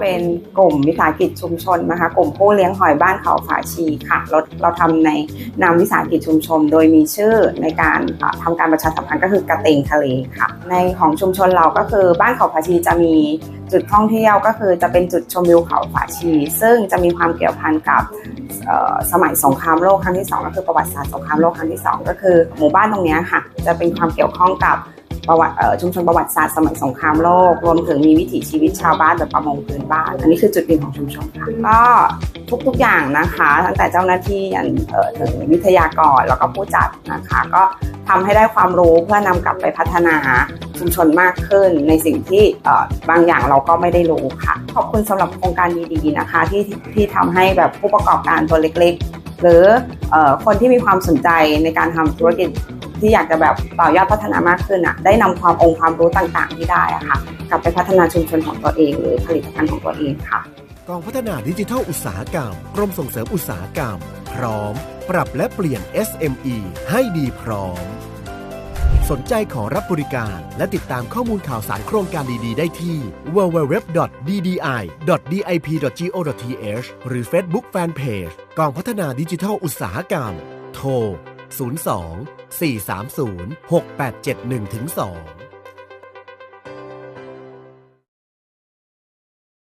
เป็นกลุ่มวิสาหกิจชุมชนนะคะ กลุ่มผู้เลี้ยงหอยบ้านเขาฝาชีค่ะ เราเราทำในนามวิสาหกิจชุมชน โดยมีชื่อในการอ่าทำการประชาสัมพันธ์ก็คือกระเตงทะเลค่ะ ในของชุมชนเราก็คือบ้านเขาฝาชีจะมีจุดท่องเที่ยวก็คือจะเป็นจุดชมวิวเขาฝาชี ซึ่งจะมีความเกี่ยวพันกับสมัยสงครามโลกครั้งที่สองก็คือประวัติศาสตร์สงครามโลกครั้งที่สองก็คือ หมู่บ้านตรงนี้ค่ะ จะเป็นความเกี่ยวข้องกับ ประวัติเอ่อชุมชนประวัติศาสตร์สมัยสงครามโลก รวมถึงมีวิถีชีวิตชาวบ้านแบบประมงพื้นบ้าน อันนี้คือจุดเด่นของชุมชนค่ะก็ทุกๆอย่างนะคะ ตั้งแต่เจ้าหน้าที่ยันเอ่อถึงวิทยากรแล้วก็ผู้จัดนะคะ ก็ทำให้ได้ความรู้เพื่อนำกลับไปพัฒนาชุมชนมากขึ้นในสิ่งที่เอ่อบางอย่างเราก็ไม่ได้รู้ค่ะ ขอบคุณสำหรับโครงการดีๆนะคะ ที่ที่ทำให้แบบผู้ประกอบการตัวเล็ก ๆ หรือเอ่อคนที่มีความสนใจในการทำธุรกิจ ที่อยากจะแบบต่อยอดพัฒนามากขึ้นอะได้นำความองค์ความรู้ต่างๆ ที่ได้อะค่ะ กลับไปพัฒนาชุมชนของตัวเอง หรือผลิตภัณฑ์ของตัวเองค่ะกองพัฒนาดิจิทัลอุตสาหกรรม กรมส่งเสริมอุตสาหกรรม พร้อม ปรับและเปลี่ยน SME ให้ดีพร้อม สนใจขอรับบริการและติดตามข้อมูลข่าวสารโครงการดี ๆ ได้ที่ www.ddi.dip.go.th หรือ Facebook Fanpage กองพัฒนาดิจิทัลอุตสาหกรรม โทร 02 430 6871 2